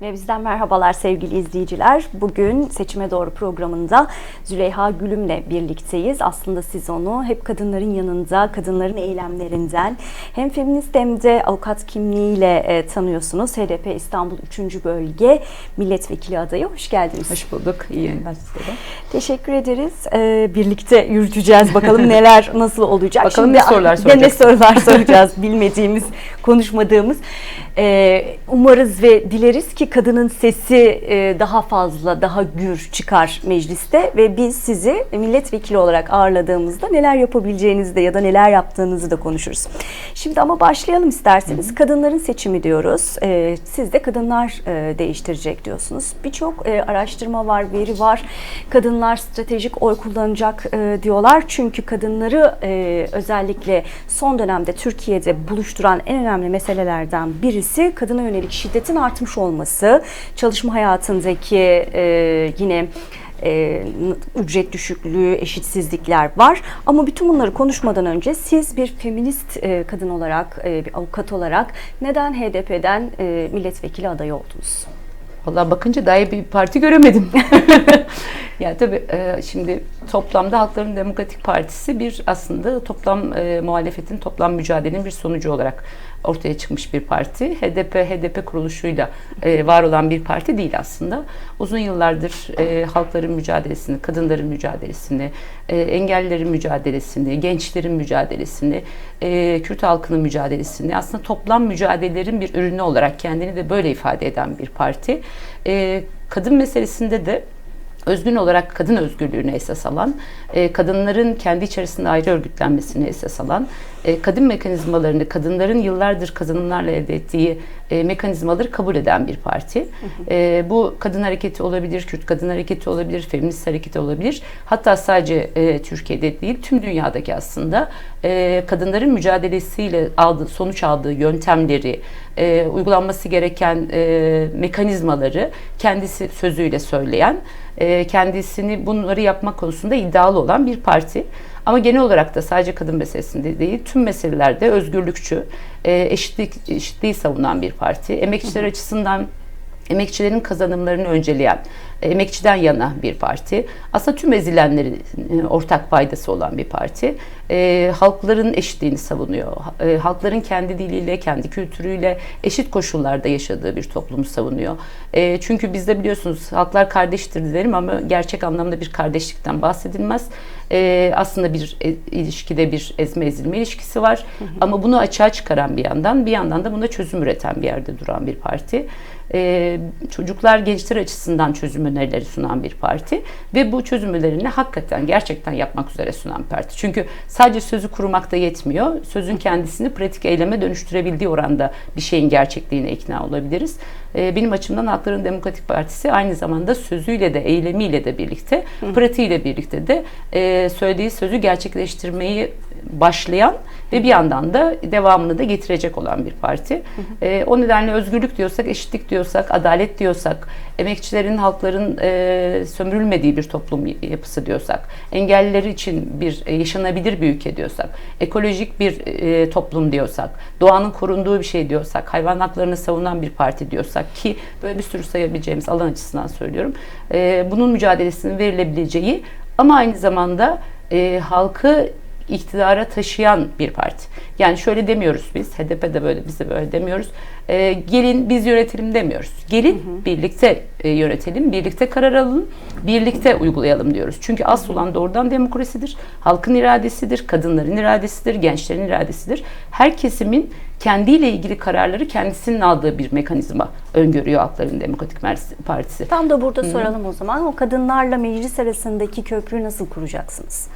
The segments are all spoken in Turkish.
Ve bizden merhabalar sevgili izleyiciler. Bugün Seçime Doğru programında Züleyha Gülüm'le birlikteyiz. Aslında siz onu hep kadınların yanında, kadınların eylemlerinden hem feminist hem de avukat kimliğiyle e, tanıyorsunuz. HDP İstanbul 3. Bölge Milletvekili adayı. Hoş geldiniz. Hoş bulduk. İyi yayınlar size de. Teşekkür ederiz. Ee, birlikte yürüteceğiz. Bakalım neler nasıl olacak. Bakalım ne sorular Ne soracaksın. sorular soracağız bilmediğimiz, konuşmadığımız. Ee, umarız ve dileriz ki kadının sesi e, daha fazla, daha gür çıkar mecliste ve biz sizi milletvekili olarak ağırladığımızda neler yapabileceğinizi de ya da neler yaptığınızı da konuşuruz. Şimdi ama başlayalım isterseniz. Kadınların seçimi diyoruz. Ee, siz de kadınlar e, değiştirecek diyorsunuz. Birçok e, araştırma var, veri var. Kadınlar stratejik oy kullanacak e, diyorlar. Çünkü kadınları e, özellikle son dönemde Türkiye'de buluşturan en önemli meselelerden birisi kadına yönelik şiddetin artmış olması. Çalışma hayatındaki e, yine e, ücret düşüklüğü, eşitsizlikler var. Ama bütün bunları konuşmadan önce siz bir feminist e, kadın olarak, e, bir avukat olarak neden HDP'den e, milletvekili adayı oldunuz? Vallahi bakınca daha iyi bir parti göremedim. ya tabii e, şimdi toplamda Halkların Demokratik Partisi bir aslında toplam e, muhalefetin, toplam mücadelenin bir sonucu olarak ortaya çıkmış bir parti. HDP, HDP kuruluşuyla e, var olan bir parti değil aslında. Uzun yıllardır e, halkların mücadelesini, kadınların mücadelesini, e, engellilerin mücadelesini, gençlerin mücadelesini, e, Kürt halkının mücadelesini aslında toplam mücadelelerin bir ürünü olarak kendini de böyle ifade eden bir parti. E, kadın meselesinde de özgün olarak kadın özgürlüğüne esas alan, e, kadınların kendi içerisinde ayrı örgütlenmesine esas alan, e, kadın mekanizmalarını, kadınların yıllardır kazanımlarla elde ettiği e, mekanizmaları kabul eden bir parti. E, bu kadın hareketi olabilir, Kürt kadın hareketi olabilir, feminist hareketi olabilir. Hatta sadece e, Türkiye'de değil, tüm dünyadaki aslında e, kadınların mücadelesiyle aldığı, sonuç aldığı yöntemleri, e, uygulanması gereken e, mekanizmaları kendisi sözüyle söyleyen, e, kendisini bunları yapmak konusunda iddialı olan bir parti. Ama genel olarak da sadece kadın meselesinde değil, tüm meselelerde özgürlükçü, e, eşitlik, eşitliği savunan bir parti. Emekçiler açısından emekçilerin kazanımlarını önceleyen, e, emekçiden yana bir parti. Aslında tüm ezilenlerin e, ortak faydası olan bir parti. E, halkların eşitliğini savunuyor. E, halkların kendi diliyle, kendi kültürüyle eşit koşullarda yaşadığı bir toplumu savunuyor. E, çünkü bizde biliyorsunuz halklar kardeştir derim ama gerçek anlamda bir kardeşlikten bahsedilmez. E, aslında bir e, ilişkide bir ezme ezilme ilişkisi var. Ama bunu açığa çıkaran bir yandan, bir yandan da buna çözüm üreten bir yerde duran bir parti e, çocuklar gençler açısından çözüm önerileri sunan bir parti ve bu çözüm önerilerini hakikaten gerçekten yapmak üzere sunan parti. Çünkü sadece sözü kurmakta yetmiyor. Sözün kendisini pratik eyleme dönüştürebildiği oranda bir şeyin gerçekliğine ikna olabiliriz. E, benim açımdan Halkların Demokratik Partisi aynı zamanda sözüyle de eylemiyle de birlikte, pratiğiyle birlikte de e, söylediği sözü gerçekleştirmeyi başlayan ve bir yandan da devamını da getirecek olan bir parti. E, o nedenle özgürlük diyorsak, eşitlik diyorsak, adalet diyorsak, emekçilerin, halkların e, sömürülmediği bir toplum yapısı diyorsak, engelliler için bir e, yaşanabilir bir ülke diyorsak, ekolojik bir e, toplum diyorsak, doğanın korunduğu bir şey diyorsak, hayvan haklarını savunan bir parti diyorsak ki böyle bir sürü sayabileceğimiz alan açısından söylüyorum. E, bunun mücadelesinin verilebileceği ama aynı zamanda e, halkı iktidara taşıyan bir parti. Yani şöyle demiyoruz biz, HDP de böyle, biz de böyle demiyoruz. Ee, gelin biz yönetelim demiyoruz. Gelin hı hı. birlikte e, yönetelim, birlikte karar alalım, birlikte uygulayalım diyoruz. Çünkü asıl olan doğrudan demokrasidir, halkın iradesidir, kadınların iradesidir, gençlerin iradesidir. Her kesimin kendiyle ilgili kararları kendisinin aldığı bir mekanizma öngörüyor Halkların Demokratik Partisi. Tam da burada Hı. soralım o zaman. O kadınlarla meclis arasındaki köprüyü nasıl kuracaksınız?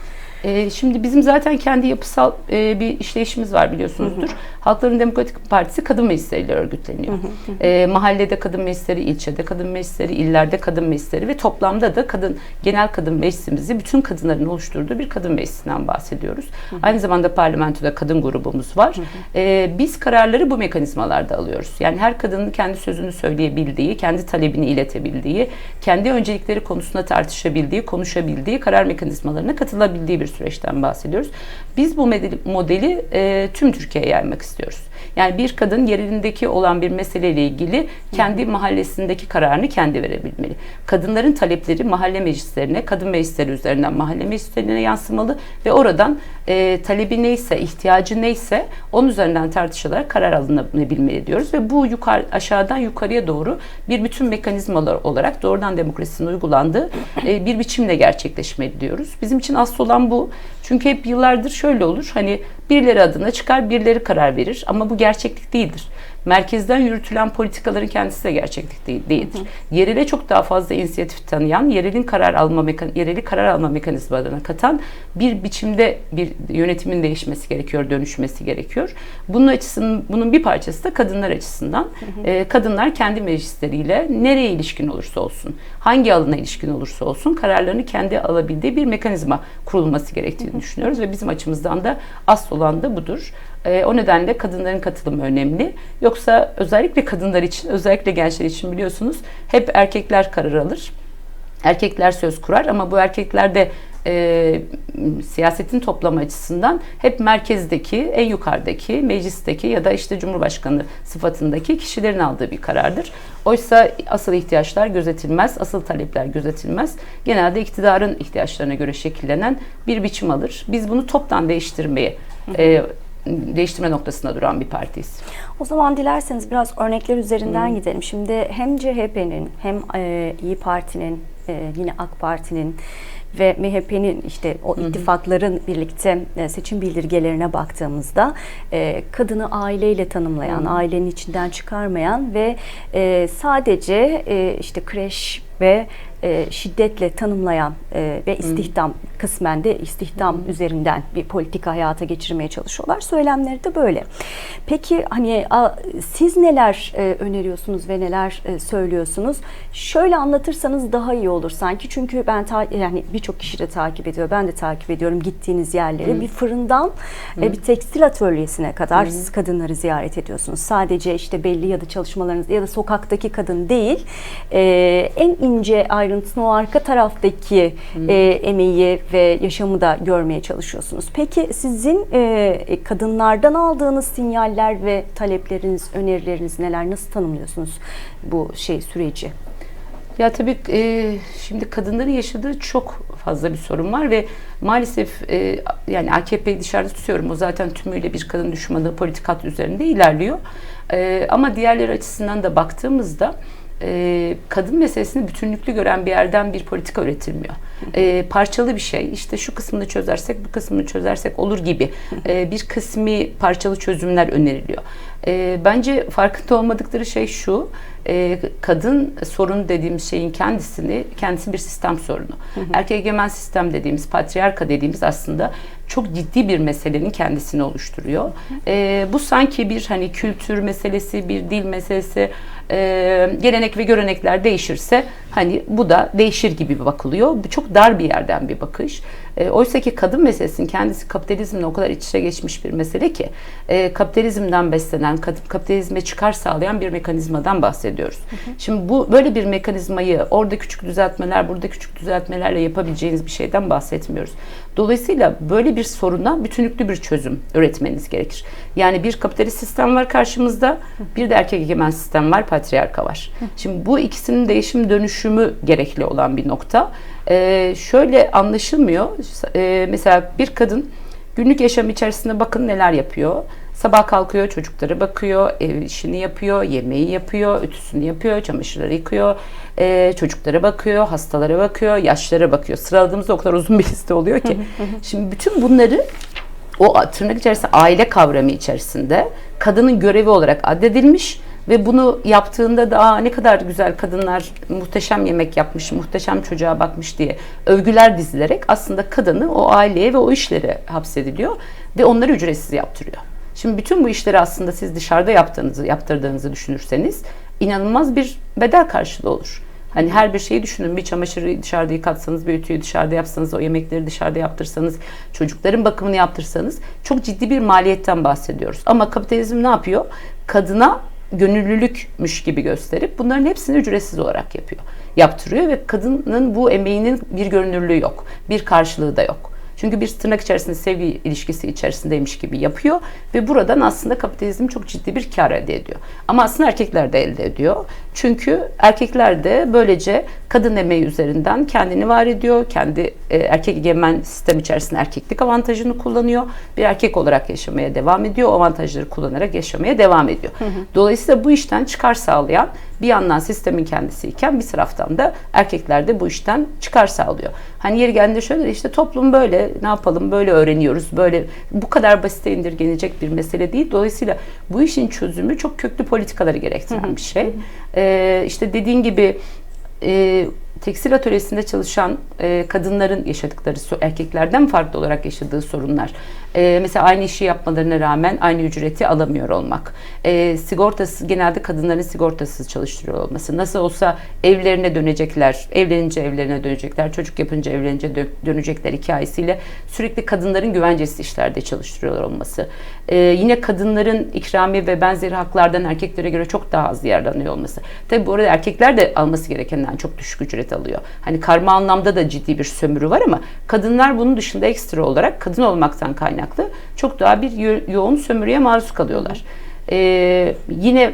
Ee, şimdi bizim zaten kendi yapısal e, bir işleyişimiz var biliyorsunuzdur. Hı hı. Halkların Demokratik Partisi kadın meclisleriyle örgütleniyor. Hı hı hı. E, mahallede kadın meclisleri, ilçede kadın meclisleri, illerde kadın meclisleri ve toplamda da kadın genel kadın meclisimizi bütün kadınların oluşturduğu bir kadın meclisinden bahsediyoruz. Hı hı. Aynı zamanda parlamentoda kadın grubumuz var. Hı hı. E, biz kararları bu mekanizmalarda alıyoruz. Yani her kadının kendi sözünü söyleyebildiği, kendi talebini iletebildiği, kendi öncelikleri konusunda tartışabildiği, konuşabildiği, karar mekanizmalarına katılabildiği bir süreçten bahsediyoruz. Biz bu modeli, modeli e, tüm Türkiye'ye yaymak istiyoruz. Yani bir kadın yerindeki olan bir meseleyle ilgili kendi mahallesindeki kararını kendi verebilmeli. Kadınların talepleri mahalle meclislerine, kadın meclisleri üzerinden mahalle meclislerine yansımalı ve oradan e, talebi neyse, ihtiyacı neyse onun üzerinden tartışılarak karar alınabilmeli diyoruz ve bu yukarı aşağıdan yukarıya doğru bir bütün mekanizmalar olarak doğrudan demokrasinin uygulandığı e, bir biçimle gerçekleşmeli diyoruz. Bizim için asıl olan bu. Çünkü hep yıllardır şöyle olur. Hani birileri adına çıkar, birileri karar verir ama bu gerçeklik değildir. Merkezden yürütülen politikaların kendisi de gerçeklik değil, değildir. Yerele çok daha fazla inisiyatif tanıyan, yerelin karar alma mekan yereli karar alma mekanizmalarına katan bir biçimde bir yönetimin değişmesi gerekiyor, dönüşmesi gerekiyor. Bunun açısının bunun bir parçası da kadınlar açısından. Ee, kadınlar kendi meclisleriyle nereye ilişkin olursa olsun, hangi alana ilişkin olursa olsun kararlarını kendi alabildiği bir mekanizma kurulması gerektiğini düşünüyoruz ve bizim açımızdan da asıl olan da budur. Ee, o nedenle kadınların katılımı önemli. Yoksa özellikle kadınlar için, özellikle gençler için biliyorsunuz hep erkekler karar alır. Erkekler söz kurar ama bu erkekler de e, siyasetin toplama açısından hep merkezdeki, en yukarıdaki, meclisteki ya da işte Cumhurbaşkanı sıfatındaki kişilerin aldığı bir karardır. Oysa asıl ihtiyaçlar gözetilmez, asıl talepler gözetilmez. Genelde iktidarın ihtiyaçlarına göre şekillenen bir biçim alır. Biz bunu toptan değiştirmeye, e, değiştirme noktasında duran bir partiyiz. O zaman dilerseniz biraz örnekler üzerinden gidelim. Şimdi hem CHP'nin hem e, İyi Parti'nin e, yine AK Parti'nin ve MHP'nin işte o ittifakların birlikte e, seçim bildirgelerine baktığımızda e, kadını aileyle tanımlayan, ailenin içinden çıkarmayan ve e, sadece e, işte kreş ve e, şiddetle tanımlayan e, ve istihdam kısmen de istihdam üzerinden bir politika hayata geçirmeye çalışıyorlar. Söylemleri de böyle. Peki hani a, siz neler e, öneriyorsunuz ve neler e, söylüyorsunuz? Şöyle anlatırsanız daha iyi olur sanki. Çünkü ben ta, yani birçok kişi de takip ediyor. Ben de takip ediyorum gittiğiniz yerleri. Bir fırından e, bir tekstil atölyesine kadar siz kadınları ziyaret ediyorsunuz. Sadece işte belli ya da çalışmalarınız ya da sokaktaki kadın değil. E, en ince ayrıntısını o arka taraftaki e, emeği ve yaşamı da görmeye çalışıyorsunuz. Peki sizin e, kadınlardan aldığınız sinyaller ve talepleriniz, önerileriniz neler? Nasıl tanımlıyorsunuz bu şey süreci? Ya tabii e, şimdi kadınların yaşadığı çok fazla bir sorun var ve maalesef e, yani AKP'yi dışarıda tutuyorum. O zaten tümüyle bir kadın düşmanı politikat üzerinde ilerliyor. E, ama diğerleri açısından da baktığımızda e, kadın meselesini bütünlüklü gören bir yerden bir politika üretilmiyor. E, parçalı bir şey. İşte şu kısmını çözersek, bu kısmını çözersek olur gibi e, bir kısmi parçalı çözümler öneriliyor. E, bence farkında olmadıkları şey şu. E, kadın sorunu dediğimiz şeyin kendisini, kendisi bir sistem sorunu. Erkek egemen sistem dediğimiz, patriarka dediğimiz aslında çok ciddi bir meselenin kendisini oluşturuyor. E, bu sanki bir hani kültür meselesi, bir dil meselesi, e, gelenek ve görenekler değişirse hani bu da değişir gibi bakılıyor. Bu çok dar bir yerden bir bakış. E, Oysa ki kadın meselesinin kendisi kapitalizmle o kadar iç içe geçmiş bir mesele ki e, kapitalizmden beslenen, kap- kapitalizme çıkar sağlayan bir mekanizmadan bahsediyoruz. Şimdi bu böyle bir mekanizmayı orada küçük düzeltmeler, burada küçük düzeltmelerle yapabileceğiniz bir şeyden bahsetmiyoruz. Dolayısıyla böyle bir soruna bütünlüklü bir çözüm üretmeniz gerekir. Yani bir kapitalist sistem var karşımızda, bir de erkek egemen sistem var, patriarka var. Şimdi bu ikisinin değişim dönüşümü gerekli olan bir nokta. Ee, şöyle anlaşılmıyor. Ee, mesela bir kadın günlük yaşam içerisinde bakın neler yapıyor. Sabah kalkıyor, çocuklara bakıyor, ev işini yapıyor, yemeği yapıyor, ütüsünü yapıyor, çamaşırları yıkıyor, e, çocuklara bakıyor, hastalara bakıyor, yaşlara bakıyor. Sıraladığımızda o kadar uzun bir liste oluyor ki. Şimdi bütün bunları o tırnak içerisinde aile kavramı içerisinde kadının görevi olarak addedilmiş ve bunu yaptığında da Aa, ne kadar güzel kadınlar muhteşem yemek yapmış, muhteşem çocuğa bakmış diye övgüler dizilerek aslında kadını o aileye ve o işlere hapsediliyor ve onları ücretsiz yaptırıyor. Şimdi bütün bu işleri aslında siz dışarıda yaptığınızı, yaptırdığınızı düşünürseniz inanılmaz bir bedel karşılığı olur. Hani her bir şeyi düşünün. Bir çamaşırı dışarıda yıkatsanız, bir ütüyü dışarıda yapsanız, o yemekleri dışarıda yaptırsanız, çocukların bakımını yaptırsanız çok ciddi bir maliyetten bahsediyoruz. Ama kapitalizm ne yapıyor? Kadına gönüllülükmüş gibi gösterip bunların hepsini ücretsiz olarak yapıyor. Yaptırıyor ve kadının bu emeğinin bir görünürlüğü yok. Bir karşılığı da yok. Çünkü bir tırnak içerisinde sevgi ilişkisi içerisindeymiş gibi yapıyor ve buradan aslında kapitalizm çok ciddi bir kar elde ediyor. Ama aslında erkekler de elde ediyor. Çünkü erkekler de böylece kadın emeği üzerinden kendini var ediyor. Kendi e, erkek egemen sistem içerisinde erkeklik avantajını kullanıyor. Bir erkek olarak yaşamaya devam ediyor. O avantajları kullanarak yaşamaya devam ediyor. Dolayısıyla bu işten çıkar sağlayan bir yandan sistemin kendisiyken bir taraftan da erkekler de bu işten çıkar sağlıyor. Hani yeri geldiğinde şöyle işte toplum böyle ne yapalım böyle öğreniyoruz. Böyle bu kadar basite indirgenecek bir mesele değil. Dolayısıyla bu işin çözümü çok köklü politikaları gerektiren bir şey. Ee, işte dediğin gibi e, tekstil atölyesinde çalışan e, kadınların yaşadıkları erkeklerden farklı olarak yaşadığı sorunlar. E, mesela aynı işi yapmalarına rağmen aynı ücreti alamıyor olmak. E, sigortası genelde kadınların sigortasız çalıştırıyor olması. Nasıl olsa evlerine dönecekler, evlenince evlerine dönecekler, çocuk yapınca evlenince dö- dönecekler hikayesiyle sürekli kadınların güvencesi işlerde çalıştırıyor olması. E, yine kadınların ikramiye ve benzeri haklardan erkeklere göre çok daha az yararlanıyor olması. Tabii bu arada erkekler de alması gerekenden çok düşük ücret alıyor. Hani karma anlamda da ciddi bir sömürü var ama kadınlar bunun dışında ekstra olarak kadın olmaktan kaynaklı çok daha bir yo- yoğun sömürüye maruz kalıyorlar. Ee, yine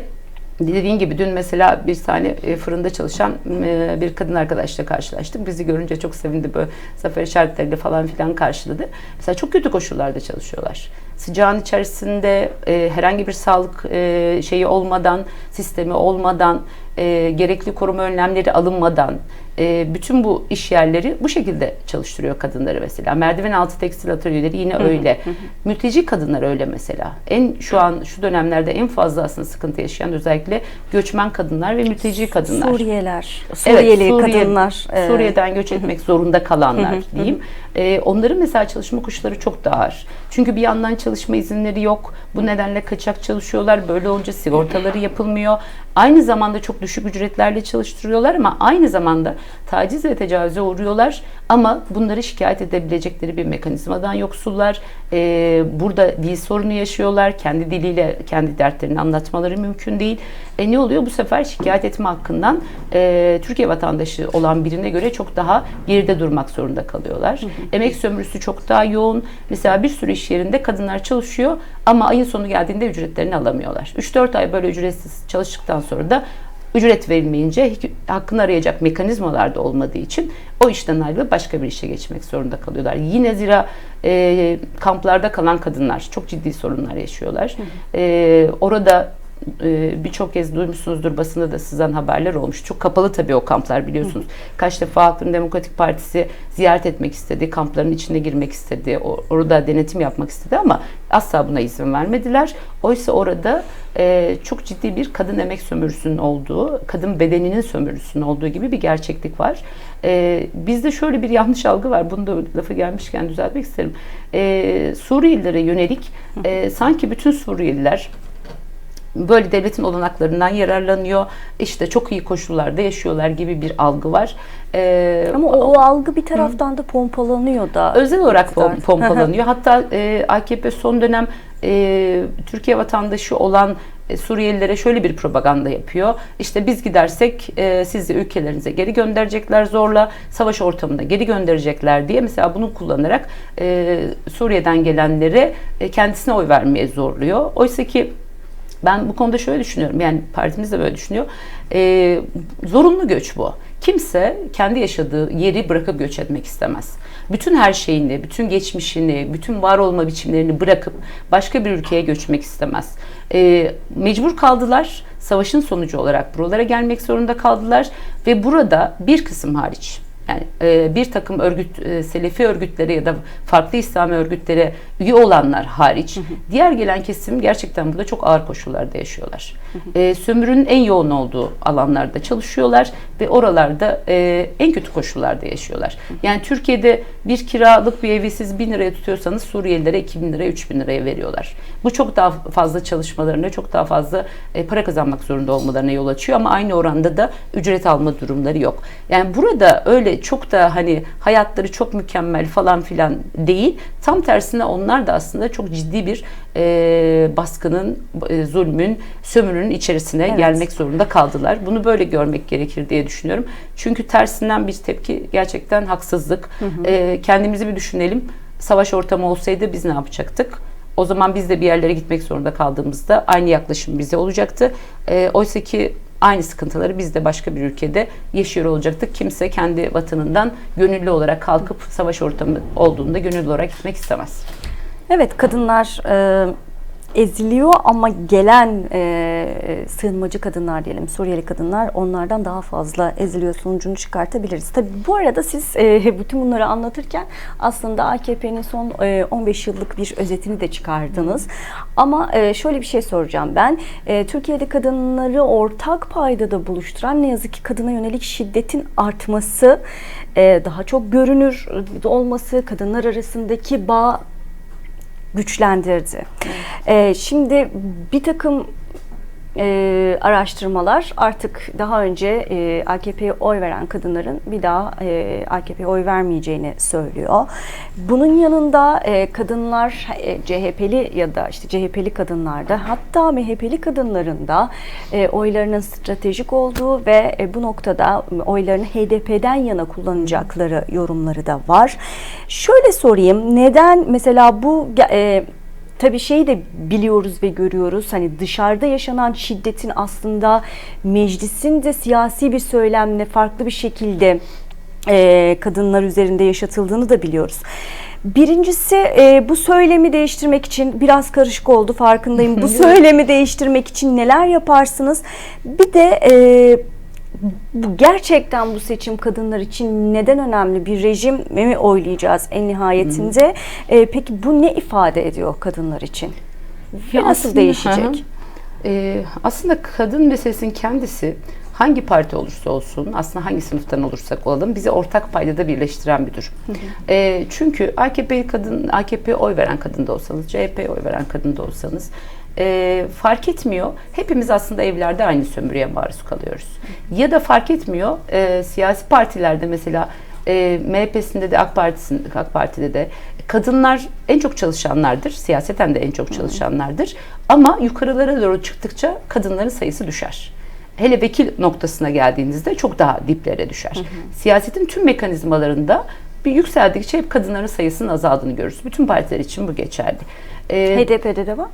dediğin gibi dün mesela bir tane e, fırında çalışan e, bir kadın arkadaşla karşılaştık. Bizi görünce çok sevindi böyle zafer işaretleriyle falan filan karşıladı. Mesela çok kötü koşullarda çalışıyorlar. Sıcağın içerisinde e, herhangi bir sağlık şeyi olmadan, sistemi olmadan, gerekli koruma önlemleri alınmadan e, bütün bu iş yerleri bu şekilde çalıştırıyor kadınları mesela. Merdiven altı tekstil atölyeleri yine öyle. Mülteci kadınlar öyle mesela. En şu an şu dönemlerde en fazla aslında sıkıntı yaşayan özellikle göçmen kadınlar ve mülteci kadınlar. Suriyeliler, Evet, Suriyeli Suriye- kadınlar. e, Suriye'den göç etmek zorunda kalanlar diyeyim. Ee, onların mesela çalışma koşulları çok daha ağır. Çünkü bir yandan çalışma izinleri yok. Bu nedenle kaçak çalışıyorlar. Böyle olunca sigortaları yapılmıyor. Aynı zamanda çok düşük ücretlerle çalıştırıyorlar ama aynı zamanda taciz ve tecavüze uğruyorlar. Ama bunları şikayet edebilecekleri bir mekanizmadan yoksullar. Ee, burada dil sorunu yaşıyorlar. Kendi diliyle kendi dertlerini anlatmaları mümkün değil. E ne oluyor? Bu sefer şikayet etme hakkından e, Türkiye vatandaşı olan birine göre çok daha geride durmak zorunda kalıyorlar. Emek sömürüsü çok daha yoğun. Mesela bir sürü iş yerinde kadınlar çalışıyor ama ayın sonu geldiğinde ücretlerini alamıyorlar. 3-4 ay böyle ücretsiz çalıştıktan sonra da ücret verilmeyince hakkını arayacak mekanizmalar da olmadığı için o işten ayrılıp başka bir işe geçmek zorunda kalıyorlar. Yine zira e, kamplarda kalan kadınlar çok ciddi sorunlar yaşıyorlar. E, orada e, birçok kez duymuşsunuzdur basında da sızan haberler olmuş. Çok kapalı tabii o kamplar biliyorsunuz. Kaç defa Halkların Demokratik Partisi ziyaret etmek istedi, kampların içine girmek istedi, orada denetim yapmak istedi ama asla buna izin vermediler. Oysa orada e, çok ciddi bir kadın emek sömürüsünün olduğu, kadın bedeninin sömürüsünün olduğu gibi bir gerçeklik var. E, bizde şöyle bir yanlış algı var. Bunu da lafı gelmişken düzeltmek isterim. E, Suriyelilere yönelik e, sanki bütün Suriyeliler böyle devletin olanaklarından yararlanıyor. İşte çok iyi koşullarda yaşıyorlar gibi bir algı var. Ee, Ama o, o algı bir taraftan da pompalanıyor da. özel olarak pom- pompalanıyor. Hatta e, AKP son dönem e, Türkiye vatandaşı olan e, Suriyelilere şöyle bir propaganda yapıyor. İşte biz gidersek e, sizi ülkelerinize geri gönderecekler zorla, savaş ortamına geri gönderecekler diye mesela bunu kullanarak e, Suriye'den gelenlere e, kendisine oy vermeye zorluyor. Oysa ki ben bu konuda şöyle düşünüyorum. Yani partimiz de böyle düşünüyor. Ee, zorunlu göç bu. Kimse kendi yaşadığı yeri bırakıp göç etmek istemez. Bütün her şeyini, bütün geçmişini, bütün var olma biçimlerini bırakıp başka bir ülkeye göçmek istemez. Ee, mecbur kaldılar. Savaşın sonucu olarak buralara gelmek zorunda kaldılar ve burada bir kısım hariç yani e, bir takım örgüt, e, Selefi örgütlere ya da farklı İslami örgütlere üye olanlar hariç diğer gelen kesim gerçekten burada çok ağır koşullarda yaşıyorlar. E, sömürünün en yoğun olduğu alanlarda çalışıyorlar ve oralarda e, en kötü koşullarda yaşıyorlar. Yani Türkiye'de bir kiralık bir evi siz 1000 liraya tutuyorsanız Suriyelilere 2000 liraya 3000 liraya veriyorlar. Bu çok daha fazla çalışmalarına, çok daha fazla e, para kazanmak zorunda olmalarına yol açıyor ama aynı oranda da ücret alma durumları yok. Yani burada öyle çok da hani hayatları çok mükemmel falan filan değil. Tam tersine onlar da aslında çok ciddi bir e, baskının, e, zulmün, sömürünün içerisine Evet. gelmek zorunda kaldılar. Bunu böyle görmek gerekir diye düşünüyorum. Çünkü tersinden bir tepki gerçekten haksızlık. E, kendimizi bir düşünelim. Savaş ortamı olsaydı biz ne yapacaktık? O zaman biz de bir yerlere gitmek zorunda kaldığımızda aynı yaklaşım bize olacaktı. E, oysa ki aynı sıkıntıları biz de başka bir ülkede yaşıyor olacaktık. Kimse kendi vatanından gönüllü olarak kalkıp savaş ortamı olduğunda gönüllü olarak gitmek istemez. Evet kadınlar e, eziliyor ama gelen e, sığınmacı kadınlar diyelim Suriyeli kadınlar onlardan daha fazla eziliyor sonucunu çıkartabiliriz. Tabi bu arada siz e, bütün bunları anlatırken aslında AKP'nin son e, 15 yıllık bir özetini de çıkardınız. Ama e, şöyle bir şey soracağım ben. E, Türkiye'de kadınları ortak paydada buluşturan ne yazık ki kadına yönelik şiddetin artması, e, daha çok görünür olması, kadınlar arasındaki bağ güçlendirdi. Ee, şimdi bir takım e, araştırmalar artık daha önce e, AKP'ye oy veren kadınların bir daha e, AKP'ye oy vermeyeceğini söylüyor. Bunun yanında e, kadınlar e, CHP'li ya da işte CHP'li kadınlarda hatta MHP'li kadınların da e, oylarının stratejik olduğu ve e, bu noktada oylarını HDP'den yana kullanacakları yorumları da var. Şöyle sorayım neden mesela bu e, Tabii şeyi de biliyoruz ve görüyoruz. Hani dışarıda yaşanan şiddetin aslında meclisin de siyasi bir söylemle farklı bir şekilde e, kadınlar üzerinde yaşatıldığını da biliyoruz. Birincisi e, bu söylemi değiştirmek için biraz karışık oldu farkındayım. Bu söylemi değiştirmek için neler yaparsınız? Bir de e, bu gerçekten bu seçim kadınlar için neden önemli bir rejim mi oylayacağız en nihayetinde? Ee, peki bu ne ifade ediyor kadınlar için? Ya Nasıl aslında- değişecek? Hı hı. Ee, aslında kadın meselesinin kendisi hangi parti olursa olsun, aslında hangi sınıftan olursak olalım bizi ortak paydada birleştiren bir durum. Ee, çünkü AKP kadın, AKP oy veren kadın da olsanız, CHP oy veren kadın da olsanız e, fark etmiyor. Hepimiz aslında evlerde aynı sömürüye maruz kalıyoruz. Ya da fark etmiyor. e, siyasi partilerde mesela e, MHP'sinde de AK Partisi'nde AK Parti'de de kadınlar en çok çalışanlardır. Siyaseten de en çok çalışanlardır. Ama yukarılara doğru çıktıkça kadınların sayısı düşer. Hele vekil noktasına geldiğinizde çok daha diplere düşer. Siyasetin tüm mekanizmalarında bir yükseldikçe hep kadınların sayısının azaldığını görürüz. Bütün partiler için bu geçerli. E, HDP'de de var.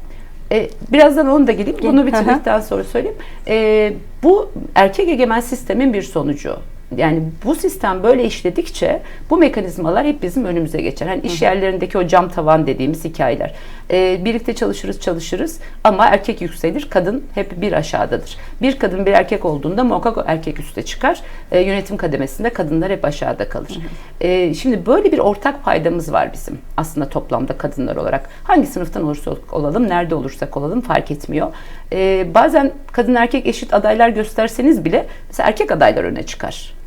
E, birazdan onu da geleyim. Bunu bitirdikten sonra söyleyeyim. E, bu erkek egemen sistemin bir sonucu. Yani bu sistem böyle işledikçe bu mekanizmalar hep bizim önümüze geçer. Hani iş yerlerindeki o cam tavan dediğimiz hikayeler. E, birlikte çalışırız çalışırız ama erkek yükselir, kadın hep bir aşağıdadır. Bir kadın bir erkek olduğunda muhakkak erkek üste çıkar. E, yönetim kademesinde kadınlar hep aşağıda kalır. E, şimdi böyle bir ortak paydamız var bizim aslında toplamda kadınlar olarak. Hangi sınıftan olursak olalım, nerede olursak olalım fark etmiyor. E, bazen kadın erkek eşit adaylar gösterseniz bile mesela erkek adaylar öne çıkar.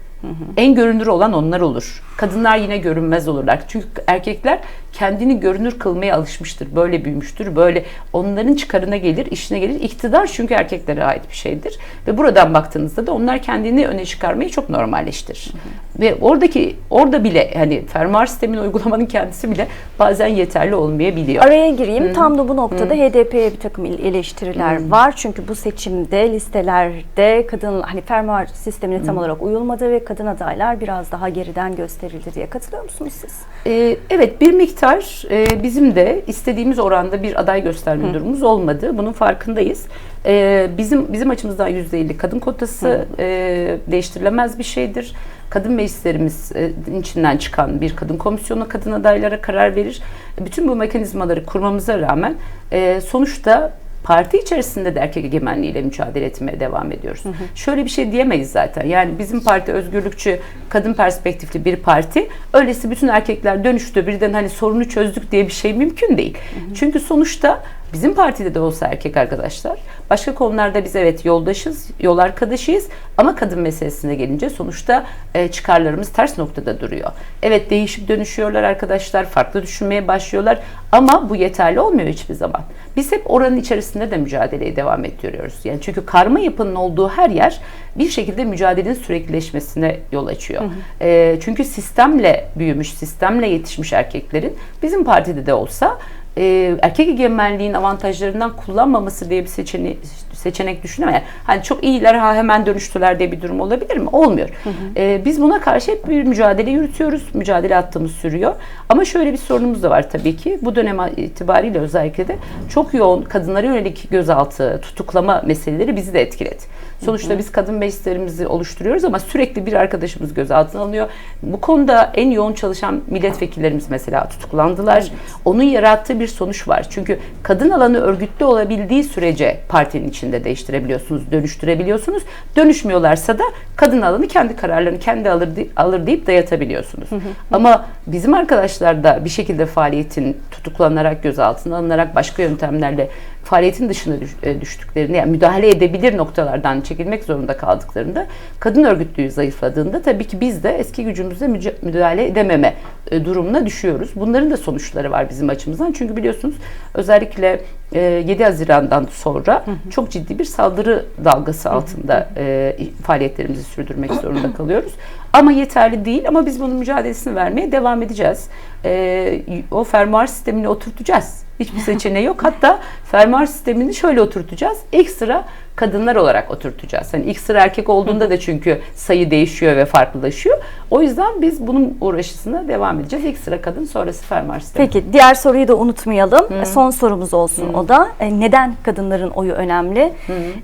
En görünür olan onlar olur. Kadınlar yine görünmez olurlar. Çünkü erkekler kendini görünür kılmaya alışmıştır. Böyle büyümüştür. Böyle onların çıkarına gelir, işine gelir. İktidar çünkü erkeklere ait bir şeydir. Ve buradan baktığınızda da onlar kendini öne çıkarmayı çok normalleştirir. Ve oradaki orada bile hani fermuar sistemini uygulamanın kendisi bile bazen yeterli olmayabiliyor. Araya gireyim. Tam da bu noktada HDP'ye bir takım ele- eleştiriler var. Çünkü bu seçimde listelerde kadın hani fermuar sistemine tam olarak uyulmadı ve kadın adaylar biraz daha geriden gösterildi diye katılıyor musunuz siz? Ee, evet bir miktar e, bizim de istediğimiz oranda bir aday gösterme durumumuz olmadı. Bunun farkındayız. Ee, bizim bizim açımızdan %50 kadın kotası e, değiştirilemez bir şeydir. Kadın meclislerimizin içinden çıkan bir kadın komisyonu kadın adaylara karar verir. Bütün bu mekanizmaları kurmamıza rağmen e, sonuçta parti içerisinde de erkek egemenliğiyle mücadele etmeye devam ediyoruz. Şöyle bir şey diyemeyiz zaten. Yani bizim parti özgürlükçü, kadın perspektifli bir parti. Öylesi bütün erkekler dönüştü birden hani sorunu çözdük diye bir şey mümkün değil. Çünkü sonuçta bizim partide de olsa erkek arkadaşlar başka konularda biz evet yoldaşız, yol arkadaşıyız ama kadın meselesine gelince sonuçta e, çıkarlarımız ters noktada duruyor. Evet değişip dönüşüyorlar arkadaşlar, farklı düşünmeye başlıyorlar ama bu yeterli olmuyor hiçbir zaman. Biz hep oranın içerisinde de mücadeleye devam ettiriyoruz. Yani çünkü karma yapının olduğu her yer bir şekilde mücadelenin süreklileşmesine yol açıyor. E, çünkü sistemle büyümüş, sistemle yetişmiş erkeklerin bizim partide de olsa e, erkek egemenliğin avantajlarından kullanmaması diye bir seçeneği, seçenek düşünemez. Hani çok iyiler ha hemen dönüştüler diye bir durum olabilir mi? Olmuyor. Ee, biz buna karşı hep bir mücadele yürütüyoruz. Mücadele attığımız sürüyor. Ama şöyle bir sorunumuz da var tabii ki. Bu dönem itibariyle özellikle de çok yoğun kadınlara yönelik gözaltı, tutuklama meseleleri bizi de etkiledi. Sonuçta biz kadın meclislerimizi oluşturuyoruz ama sürekli bir arkadaşımız gözaltına alınıyor. Bu konuda en yoğun çalışan milletvekillerimiz mesela tutuklandılar. Onun yarattığı bir sonuç var. Çünkü kadın alanı örgütlü olabildiği sürece partinin içinde değiştirebiliyorsunuz, dönüştürebiliyorsunuz. Dönüşmüyorlarsa da kadın alanı kendi kararlarını kendi alır, alır deyip dayatabiliyorsunuz. Ama bizim arkadaşlar da bir şekilde faaliyetin tutuklanarak, gözaltına alınarak başka yöntemlerle faaliyetin dışına e, düştüklerini, yani müdahale edebilir noktalardan çekilmek zorunda kaldıklarında, kadın örgütlüğü zayıfladığında tabii ki biz de eski gücümüzle müdahale edememe e, durumuna düşüyoruz. Bunların da sonuçları var bizim açımızdan. Çünkü biliyorsunuz özellikle e, 7 Haziran'dan sonra çok ciddi bir saldırı dalgası altında e, faaliyetlerimizi sürdürmek zorunda kalıyoruz. Ama yeterli değil ama biz bunun mücadelesini vermeye devam edeceğiz. E, o fermuar sistemini oturtacağız. Hiçbir seçeneği yok. Hatta fermuar sistemini şöyle oturtacağız. İlk sıra kadınlar olarak oturtacağız. Hani ilk sıra erkek olduğunda da çünkü sayı değişiyor ve farklılaşıyor. O yüzden biz bunun uğraşısına devam edeceğiz. İlk sıra kadın sonrası fermuar sistemi. Peki diğer soruyu da unutmayalım. Son sorumuz olsun o da. E, neden kadınların oyu önemli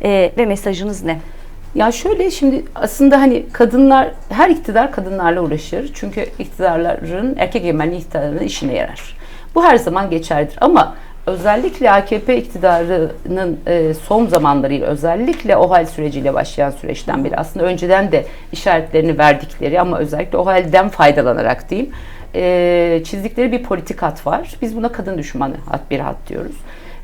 E, ve mesajınız ne? Ya şöyle şimdi aslında hani kadınlar her iktidar kadınlarla uğraşır. Çünkü iktidarların erkek egemenli iktidarların işine yarar. Bu her zaman geçerlidir ama özellikle AKP iktidarının e, son zamanlarıyla özellikle OHAL süreciyle başlayan süreçten beri aslında önceden de işaretlerini verdikleri ama özellikle OHAL'den faydalanarak diyeyim e, çizdikleri bir politik hat var. Biz buna kadın düşmanı hat bir hat diyoruz.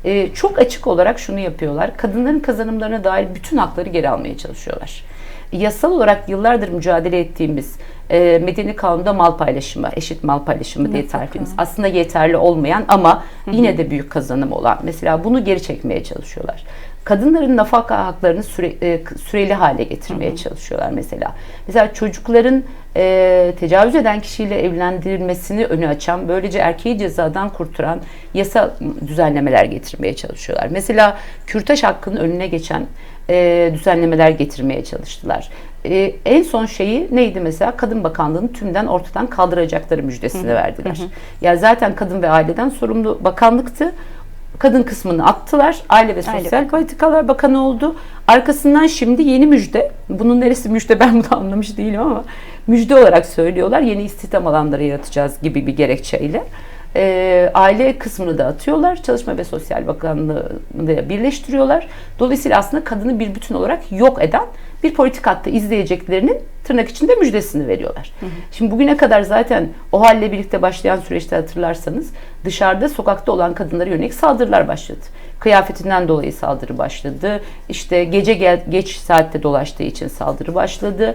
E, çok açık olarak şunu yapıyorlar. Kadınların kazanımlarına dair bütün hakları geri almaya çalışıyorlar. Yasal olarak yıllardır mücadele ettiğimiz e, medeni kanunda mal paylaşımı, eşit mal paylaşımı diye tarifimiz. Aslında yeterli olmayan ama yine de büyük kazanım olan. Mesela bunu geri çekmeye çalışıyorlar. Kadınların nafaka haklarını süre, e, süreli hale getirmeye çalışıyorlar mesela. Mesela çocukların e, tecavüz eden kişiyle evlendirilmesini önü açan, böylece erkeği cezadan kurtaran yasa düzenlemeler getirmeye çalışıyorlar. Mesela kürtaj hakkının önüne geçen e, düzenlemeler getirmeye çalıştılar. E, en son şeyi neydi mesela? Kadın Bakanlığı'nı tümden ortadan kaldıracakları müjdesini verdiler. Ya zaten kadın ve aileden sorumlu bakanlıktı. Kadın kısmını attılar. Aile ve Aile Sosyal Politikalar Bakanı oldu. Arkasından şimdi yeni müjde. Bunun neresi müjde ben bunu anlamış değilim ama müjde olarak söylüyorlar. Yeni istihdam alanları yaratacağız gibi bir gerekçeyle. Ee, aile kısmını da atıyorlar. Çalışma ve Sosyal Bakanlığı'nı da birleştiriyorlar. Dolayısıyla aslında kadını bir bütün olarak yok eden bir politik hatta izleyeceklerinin tırnak içinde müjdesini veriyorlar. Şimdi bugüne kadar zaten o halle birlikte başlayan süreçte hatırlarsanız dışarıda sokakta olan kadınlara yönelik saldırılar başladı. Kıyafetinden dolayı saldırı başladı. İşte gece gel, geç saatte dolaştığı için saldırı başladı.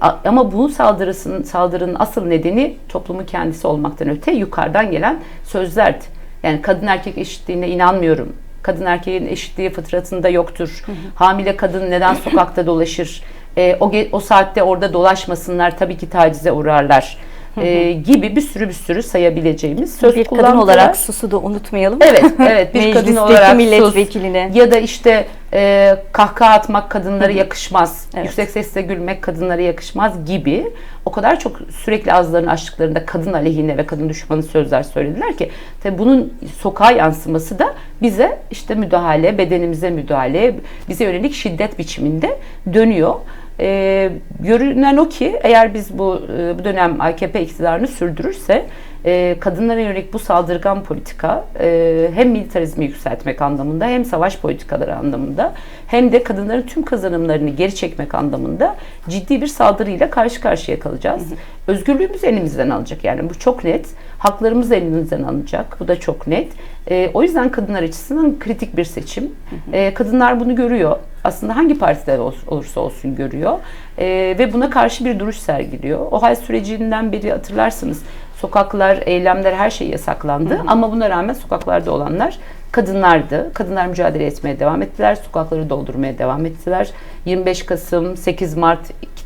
A- ama bu saldırısının saldırının asıl nedeni toplumun kendisi olmaktan öte yukarıdan gelen sözlerdi. Yani kadın erkek eşitliğine inanmıyorum. Kadın erkeğin eşitliği fıtratında yoktur. Hamile kadın neden sokakta dolaşır? Ee, o o saatte orada dolaşmasınlar tabii ki tacize uğrarlar. Ee, gibi bir sürü bir sürü sayabileceğimiz söz bir kadın olarak susu da unutmayalım. Evet, evet. Bir kadın olarak sus. milletvekiline. Ya da işte e, kahkaha atmak kadınlara yakışmaz. Evet. Yüksek sesle gülmek kadınlara yakışmaz gibi. O kadar çok sürekli ağızlarını açtıklarında kadın aleyhine ve kadın düşmanı sözler söylediler ki. Tabii bunun sokağa yansıması da bize işte müdahale, bedenimize müdahale, bize yönelik şiddet biçiminde dönüyor. E, görünen o ki eğer biz bu e, bu dönem AKP iktidarını sürdürürse e, kadınlara yönelik bu saldırgan politika e, hem militarizmi yükseltmek anlamında hem savaş politikaları anlamında hem de kadınların tüm kazanımlarını geri çekmek anlamında ciddi bir saldırıyla karşı karşıya kalacağız. Özgürlüğümüz elimizden alacak yani bu çok net. Haklarımız elimizden alınacak. Bu da çok net. E, o yüzden kadınlar açısından kritik bir seçim. E, kadınlar bunu görüyor. Aslında hangi partide ol- olursa olsun görüyor. E, ve buna karşı bir duruş sergiliyor. O hal sürecinden beri hatırlarsınız sokaklar, eylemler her şey yasaklandı. Ama buna rağmen sokaklarda olanlar kadınlardı. Kadınlar mücadele etmeye devam ettiler. Sokakları doldurmaya devam ettiler. 25 Kasım, 8 Mart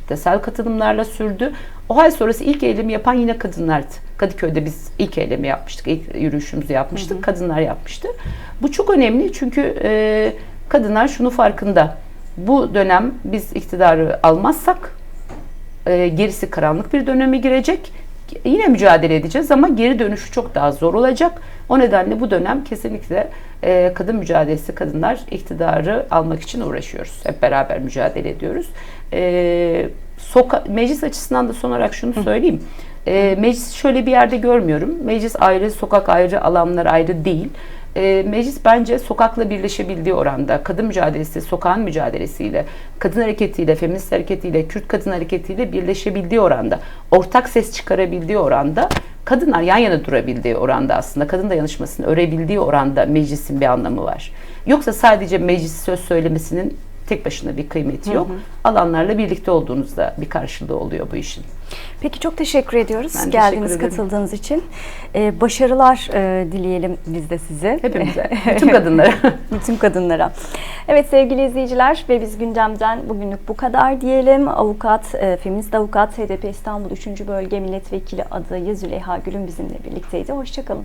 kitlesel katılımlarla sürdü. O hal sonrası ilk eylemi yapan yine kadınlardı. Kadıköy'de biz ilk eylemi yapmıştık. ilk yürüyüşümüzü yapmıştık. Kadınlar yapmıştı. Bu çok önemli çünkü e, Kadınlar şunu farkında. Bu dönem biz iktidarı almazsak e, gerisi karanlık bir döneme girecek. Yine mücadele edeceğiz ama geri dönüşü çok daha zor olacak. O nedenle bu dönem kesinlikle e, kadın mücadelesi, kadınlar iktidarı almak için uğraşıyoruz. Hep beraber mücadele ediyoruz. E, soka- meclis açısından da son olarak şunu söyleyeyim. E, meclis şöyle bir yerde görmüyorum. Meclis ayrı, sokak ayrı, alanlar ayrı değil. E, meclis bence sokakla birleşebildiği oranda, kadın mücadelesi, sokağın mücadelesiyle, kadın hareketiyle, feminist hareketiyle, Kürt kadın hareketiyle birleşebildiği oranda, ortak ses çıkarabildiği oranda, kadınlar yan yana durabildiği oranda aslında, kadın dayanışmasını örebildiği oranda meclisin bir anlamı var. Yoksa sadece meclis söz söylemesinin tek başına bir kıymeti yok. Alanlarla birlikte olduğunuzda bir karşılığı oluyor bu işin. Peki çok teşekkür ediyoruz Ben geldiğiniz, teşekkür katıldığınız için. Ee, başarılar e, dileyelim biz de size. Hepimize, bütün kadınlara. Bütün kadınlara. Evet sevgili izleyiciler ve biz gündemden bugünlük bu kadar diyelim. Avukat, e, feminist avukat HDP İstanbul 3. Bölge Milletvekili adayı Züleyha Gül'ün bizimle birlikteydi. Hoşçakalın.